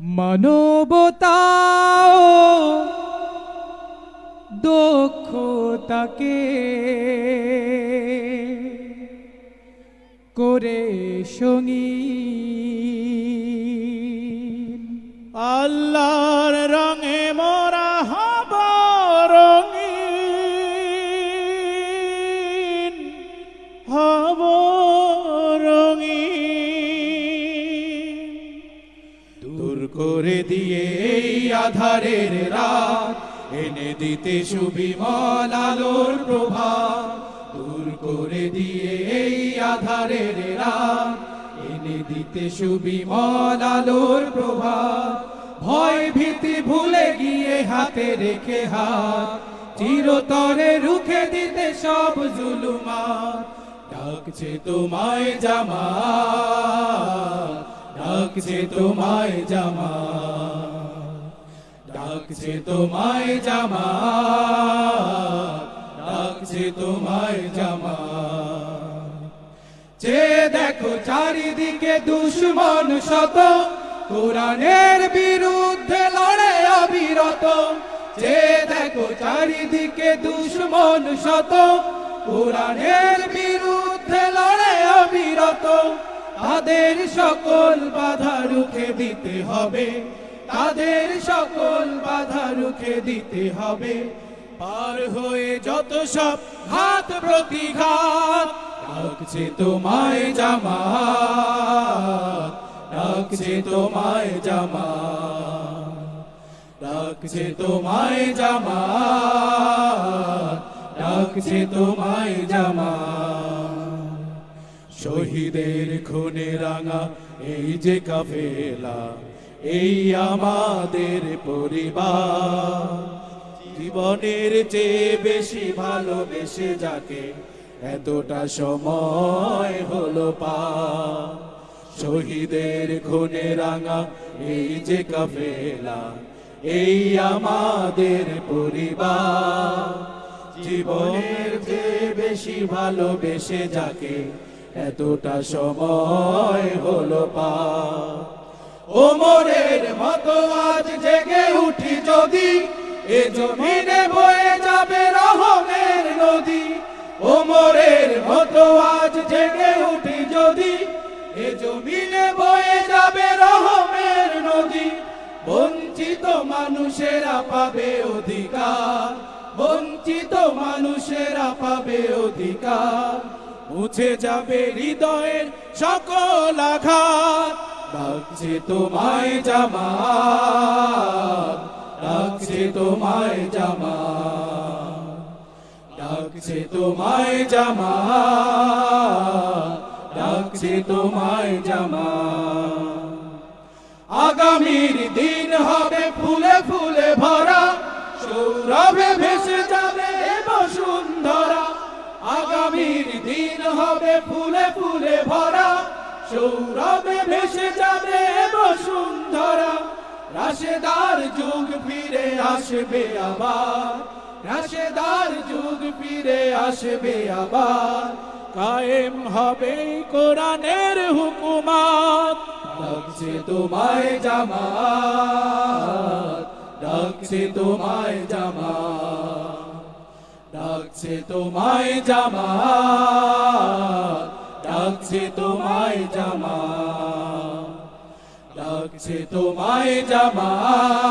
মানবতা দক্ষতাকে করে সঙ্গী। আল্লাহর করে দিয়ে এই আধারের রাত। এনে দিতে সুবিমল আলোর প্রভাব দূর করে দিয়ে এই আধারের রাত। এনে দিতে সুবিমল আলোর প্রভাব ভয় ভীতি ভুলে গিয়ে হাতে রেখে হাত। চিরতরে রুখে দিতে সব জুলুমা ডাকছে তোমায় জামা ডাকছে তোমায় জামা, ডাকছে তোমায় জামা, ডাকছে তোমায় জামা। যে দেখো চারিদিকে দুশ্মন শত, কোরআনের বিরুদ্ধে লড়ে অবিরত। যে দেখো চারিদিকে দুশ্মন শত, কোরআনের বিরুদ্ধে লড়ে অবিরত। তাদের সকল বাধা রুখে দিতে হবে। তাদের সকল বাধা রুখে দিতে হবে। পার হয়ে যত সব ঘাত প্রতিঘাত, ডাকছে তোমায় জামা ডাকছে তোমায় জামা ডাকছে তোমায় জামা ডাকছে তোমায় জামা শহীদের খুনে রাঙা এই যে কাফেলা, এই আমাদের পরিবার। জীবনের চেয়ে বেশি ভালোবেসে যাকে এতটা সময় হলো পা। শহীদের খুনে রাঙা এই যে কাফেলা, এই আমাদের পরিবার। জীবনের চেয়ে বেশি ভালোবেসে যাকে এতটা সময় হলো পা। ওমরের মতো আজ জেগে উঠি যদি, এ জমিনে বয়ে যাবে রহমের নদী। ওমরের মতো আজ জেগে উঠি যদি, এ জমিনে বয়ে যাবে রহমের নদী। বঞ্চিত মানুষেরা পাবে অধিকার, বঞ্চিত মানুষেরা পাবে অধিকার। মুছে যাবে হৃদয়ের সকল আঘাত। ডাকছে তোমায় জামা ডাকছে তোমায় জামা ডাকছে তোমায় জামা ডাকছে তোমায় জামা আগামীর দিন হবে ফুলে ফুলে ভরা, সৌরভে ভেসে আগামীর দিন হবে ফুলে ফুলে ভরা। সৌরভে ভেসে যাবে বসুন্ধরা রাশেদার যুগ ফিরে আসবে আবার। রাশেদার যুগ ফিরে আসবে আবার। কায়েম হবে কোরআনের হুকুমাত। ডাকছে তোমায় জামাত, ডাকছে তোমায় জামাত। ডাকছে তোমায় জামাত, ডাকছে তোমায় জামাত, ডাকছে তোমায় জামাত,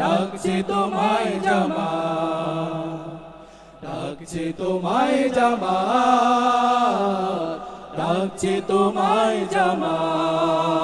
ডাকছে তোমায় জামাত, ডাকছে তোমায় জামাত, ডাকছে তোমায় জামাত।